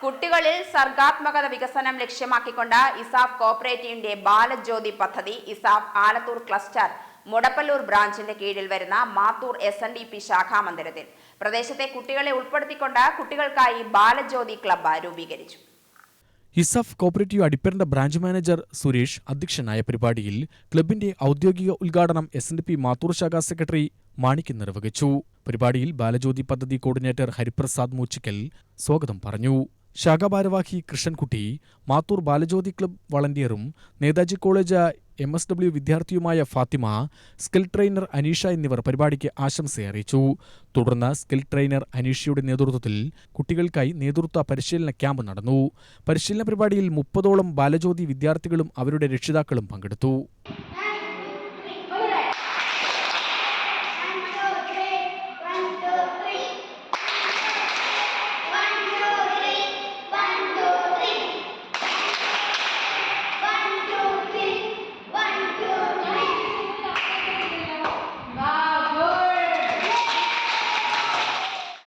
കുട്ടികളിൽ സർഗാത്മകത വികസനം ലക്ഷ്യമാക്കിക്കൊണ്ട് ഇസാഫ് കോപ്പറേറ്റീവിന്റെ ബാലജ്യോതി പദ്ധതി ഇസാഫ് ആലത്തൂർ ക്ലസ്റ്റർ മുടപ്പല്ലൂർ ബ്രാഞ്ചിന്റെ കീഴിൽ വരുന്ന Mathur S N D P ശാഖാമന്ദിരത്തിൽ പ്രദേശത്തെ കുട്ടികളെ ഉൾപ്പെടുത്തിക്കൊണ്ട് കുട്ടികൾക്കായി ബാലജ്യോതി ക്ലബ്ബ് രൂപീകരിച്ചു. ഇസഫ് കോപ്പറേറ്റീവ് അടിപ്പറിന്റെ ബ്രാഞ്ച് മാനേജർ സുരേഷ് അധ്യക്ഷനായ പരിപാടിയിൽ ക്ലബിന്റെ ഔദ്യോഗിക ഉദ്ഘാടനം S N D P Mathur ശാഖാ സെക്രട്ടറി മാണിക്ക് നിർവഹിച്ചു. പരിപാടിയിൽ ബാലജ്യോതി പദ്ധതി കോർഡിനേറ്റർ ഹരിപ്രസാദ് മൂച്ചിക്കൽ സ്വാഗതം പറഞ്ഞു. ശാഖാ ഭാരവാഹി Krishnankutty Mathur Balajyothi club വളണ്ടിയറും Netaji college M S W വിദ്യാർത്ഥിയുമായ Fathima skill trainer Aneesha എന്നിവർ പരിപാടിക്ക് ആശംസയറിയിച്ചു തുടർന്ന് സ്കിൽ ട്രെയിനർ അനീഷയുടെ നേതൃത്വത്തിൽ കുട്ടികൾക്കായി നേതൃത്വ പരിശീലന ക്യാമ്പ് നടന്നു. പരിശീലന പരിപാടിയിൽ മുപ്പതോളം ബാലജ്യോതി വിദ്യാർത്ഥികളും അവരുടെ രക്ഷിതാക്കളും പങ്കെടുത്തു.